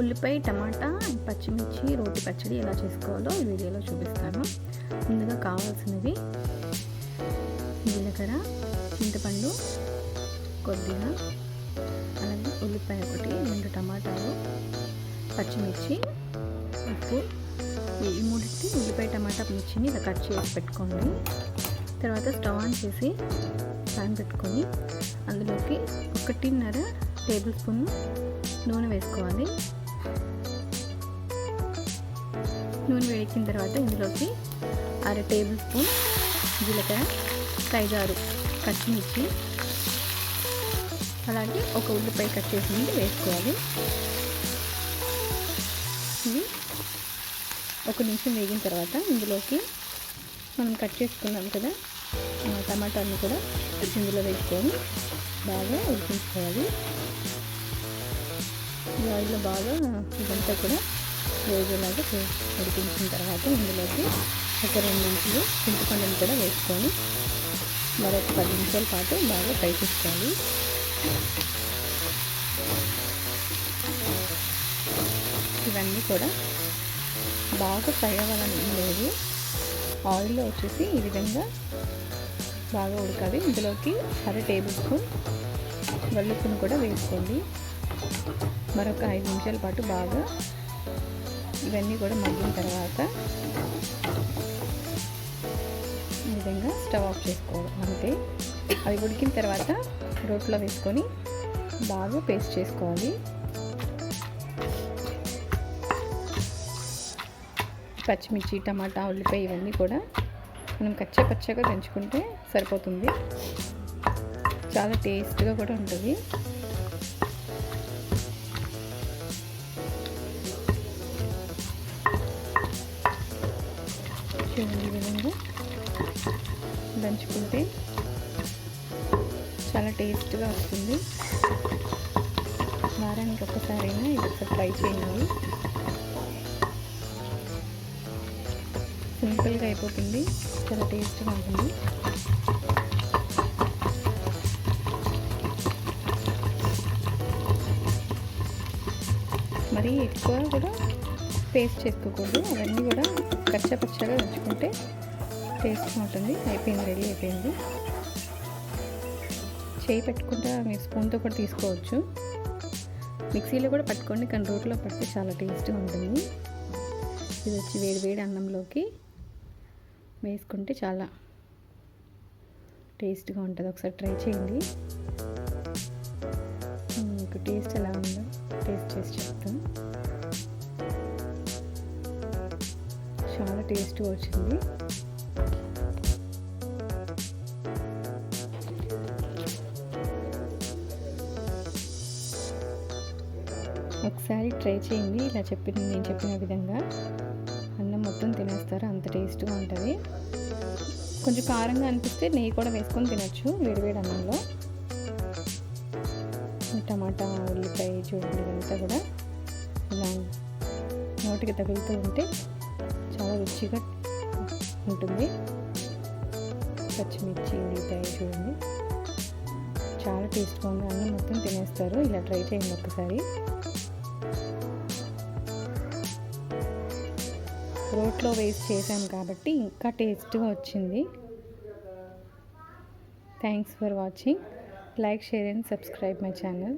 ఉల్లిపాయ టమాటా పచ్చిమిర్చి రోటి పచ్చడి ఎలా చేసుకోవాలో ఈ వీడియోలో చూపిస్తాను. ముందుగా కావాల్సినవి జీలకర్ర చింతపండు కొద్దిగా అలాగే ఉల్లిపాయ ఒకటి రెండు టమాటాలు పచ్చిమిర్చి ఉప్పు. ఈ మూడింటి ఉల్లిపాయ టమాటా మిర్చిని ఇలా కట్ చేసి పెట్టుకోండి. తర్వాత స్టవ్ ఆన్ చేసి ప్యాన్ పెట్టుకొని అందులోకి ఒకటిన్నర టేబుల్ స్పూన్ నూనె వేసుకోవాలి. నూనె వేడికిన తర్వాత ఇందులోకి అర టేబుల్ స్పూన్ జీలకర్ర సైజారు పచ్చిమిర్చి అలాగే ఒక ఉల్లిపాయ కట్ చేసింది వేసుకోవాలి. ఇవి ఒక నిమిషం వేగిన తర్వాత ఇందులోకి మనం కట్ చేసుకున్నాం కదా టమాటాలను కూడా ఇందులో వేసుకొని బాగా ఉడికించుకోవాలి. ఈ ఆయిల్లో బాగా ఇదంతా కూడా వేగేలాగా ఉడికించిన తర్వాత ఇందులోకి ఒక రెండు నిమిషాలు చింతపండుని కూడా వేసుకొని మరొక పది నిమిషాల పాటు బాగా ఫ్రై చేసుకోవాలి ఇవన్నీ కూడా బాగా ఫ్రై అవ్వాలని లేదు. ఆయిల్లో వచ్చేసి ఈ విధంగా బాగా ఉడకాలి. ఇందులోకి అర టేబుల్ స్పూన్ వెల్లుప్పును కూడా వేసుకోండి. మరొక ఐదు నిమిషాల పాటు బాగా ఇవన్నీ కూడా మగ్గిన తర్వాత ఈ విధంగా స్టవ్ ఆఫ్ చేసుకోవడం అంతే. అవి ఉడికిన తర్వాత రోట్లో వేసుకొని బాగా పేస్ట్ చేసుకోవాలి. పచ్చిమిర్చి టమాటా ఉల్లిపాయ ఇవన్నీ కూడా మనం కచ్చా పచ్చగా దంచుకుంటే సరిపోతుంది. చాలా టేస్ట్గా కూడా ఉంటుంది. చూడండి ఈ విధంగా దంచుకుంటే చాలా టేస్ట్గా వస్తుంది. వారానికి ఒక్కసారైనా ఇది ఒకసారి ట్రై చేయండి. సింపుల్గా అయిపోతుంది. చాలా టేస్ట్గా ఉంటుంది. మరి ఎక్కువ కూడా పేస్ట్ చేసుకోకూడదు. అవన్నీ కూడా కచ్చపచ్చగా ఉంచుకుంటే టేస్ట్గా ఉంటుంది అయిపోయింది రెడీ అయిపోయింది. చేయి పెట్టుకుంటే మీరు స్పూన్తో కూడా తీసుకోవచ్చు. మిక్సీలో కూడా పట్టుకోండి కానీ రోట్లో పడితే చాలా టేస్ట్గా ఉంటుంది. ఇది వచ్చి వేడి వేడి అన్నంలోకి వేసుకుంటే చాలా టేస్ట్గా ఉంటుంది. ఒకసారి ట్రై చేయండి. మీకు టేస్ట్ ఎలా ఉందో టేస్ట్ చేసి చెప్తాను. టేస్ట్ టేస్ట్గా వచ్చింది. ఒకసారి ట్రై చేయండి. ఇలా చెప్పిన నేను చెప్పిన విధంగా. అన్నం మొత్తం తినేస్తారు. అంత టేస్ట్గా ఉంటుంది. కొంచెం కారంగా అనిపిస్తే నెయ్యి కూడా వేసుకొని తినచ్చు. వేడివేడి అన్నంలో. టమాటా ఉల్లిపాయ చూడండి ఇదంతా కూడా ఇలా నోటికి తగులుతూ ఉంటే చాలా రుచిగా ఉంటుంది. పచ్చిమిర్చి ఉల్లిపాయ చూడండి. చాలా టేస్ట్గా ఉంది. అన్నం మొత్తం తినేస్తారు. ఇలా ట్రై చేయండి ఒక్కసారి రోట్లో వేస్ట్ చేసాం కాబట్టి ఇంకా టేస్ట్గా వచ్చింది. Thanks for watching like share and subscribe my channel